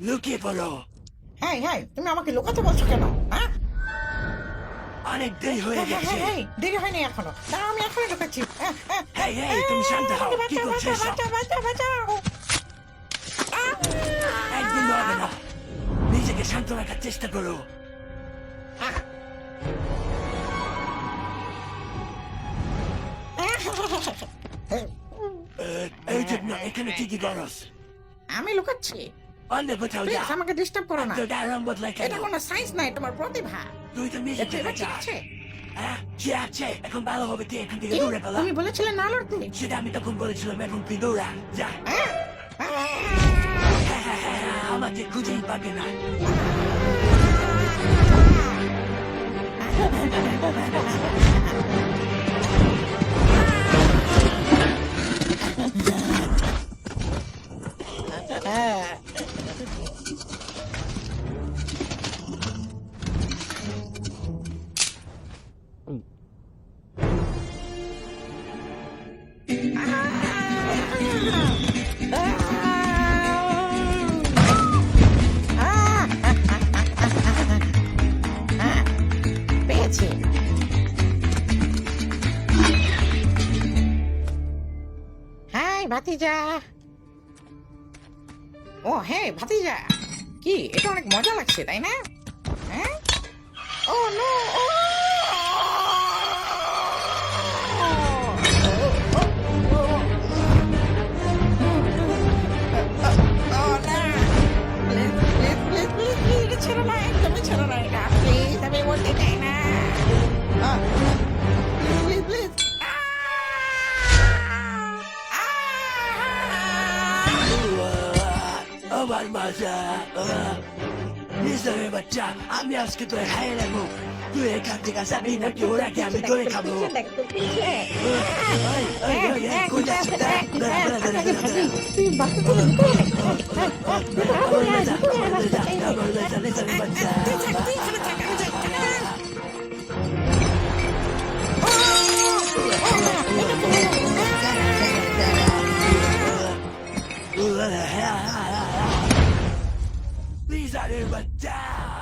লুকিয়ে পড়ো। হ্যাঁ হ্যাঁ তুমি আমাকে লুকাতে বলছো কেন? হ্যাঁ? অনেক দেরি হয়ে হ্যাঁ, হ্যাঁ, গেছে। হ্যাঁ, দেরি হয়নি এখনও। দাঁড়াও আমি হ্যাঁ, হ্যাঁ। হেই হেই তুমি শান্ত হও। কি করছ বাঁচাও, হবে না। নিজেকে শান্ত রাখার চেষ্টা করো। এই জন্য এখানে কি কি করস। আমি লুকাচ্ছি? অন্য কোথাও যা প্লিজ আমাকে ডিস্টার্ব করো না। তোর আরাম বদলাই কেন এটা কোনো সায়েন্স নাই তোমার প্রতিভা। তুই তো মিউজিক দেখো ঠিক আছে? হ্যাঁ ঠিক আছে? এখন ভালো হবে তুই এখান থেকে দৌড়ে পেলা। তুমি বলেছিলে না লড়তে? সেটা আমি তখন বলেছিলাম এখন তুই দৌড়া যা। হ্যাঁ? হ্যাঁ, হ্যাঁ, হ্যাঁ, আমাকে খুঁজেই পাবে না। পেয়েছি। ভাতিজা। ও হ্যাঁ ভাতিজা। কি এটা অনেক মজা লাগছে তাই না? আমার মাজা নিজের বাচ্চা আমি আজকে তোর হায় নেব তুই এখান থেকে যাবি নাকি ওরা কি আমি ধরে খাব এই, এই, These are even down!